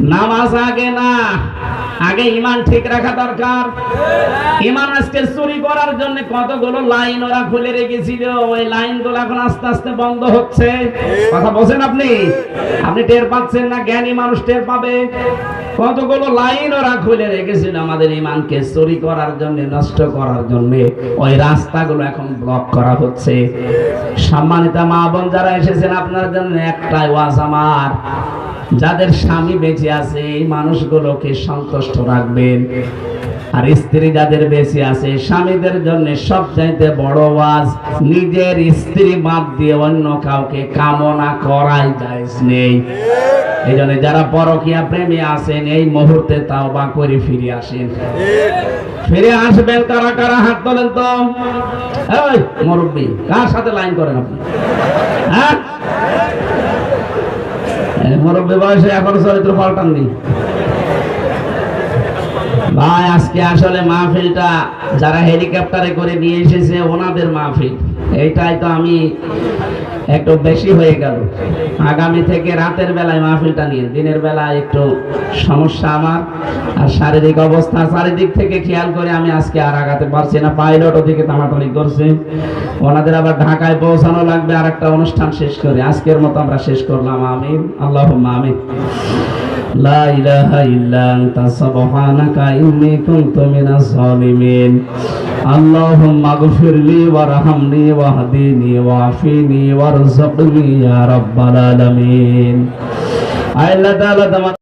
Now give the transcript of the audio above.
নামাজ আগে না। আগে ইমান ঠিক রাখা দরকার। ইমান আজকে চুরি করার জন্য কতগুলো লাইন ওরা খুলে রেখেছিল। ওই লাইনগুলো এখন আস্তে আস্তে বন্ধ হচ্ছে। কথা বলছেন আপনি? আপনি টের পাচ্ছেন না, জ্ঞানী মানুষ টের পাবে। কতগুলো লাইন ওরা খুলে রেখেছিল আমাদের ইমানকে চুরি করার জন্য, নষ্ট করার জন্য। ওই রাস্তাগুলো এখন ব্লক করা হচ্ছে। সম্মানিতা মা বোন যারা এসেছেন আপনার জন্য, একটাই ওয়াজ আমার। যাদের স্বামী বেঁচে আছে, এই মানুষগুলোকে সন্তুষ্ট রাখবেন। আর স্ত্রী যাদের বেঁচে আছে, স্বামীদের জন্য সব চাইতে বড় ওয়াজ, নিজের স্ত্রী বাদ দিয়ে অন্য কাউকে কামনা করাই যায় নেই। এই জন্য যারা পরকিয়া প্রেমী আছেন, এই মুহূর্তে তাও বা করে ফিরে আসেন। ফিরে আসবেন কারা কারা? হাত তোলেন তো। মুরব্বী, কার সাথে লাইন করেন আপনি? হ্যাঁ? মুরব্বী বয়সে এখন চরিত্র পাল্টাননি ভাই, আজকে আসলে মাহফিলটা যারা হেলিকপ্টারে করে নিয়ে এসেছে, ওনাদের মাহফিল। এইটাই তো আমি একটু বেশি হয়ে গেল। আগামী থেকে রাতের বেলায় মাহফিলটা নিয়ে, দিনের বেলা একটু সমস্যা আমার আর শারীরিক অবস্থা। চারিদিক থেকে খেয়াল করে আমি আজকে আর আগাতে পারছি না পাইলট ওদিকে টানাটানি করছে। ওনাদের আবার ঢাকায় পৌঁছানো লাগবে আর একটা অনুষ্ঠান শেষ করে। আজকের মতো আমরা শেষ করলাম, আমিন। আল্লাহ আমিন। لا إله إلا أنت سبحانك إني كنت من الظالمين اللهم اغفر لي وارحمني واهدني وعافني وارزقني يا رب العالمين আল্লাহ তাআলা তোমার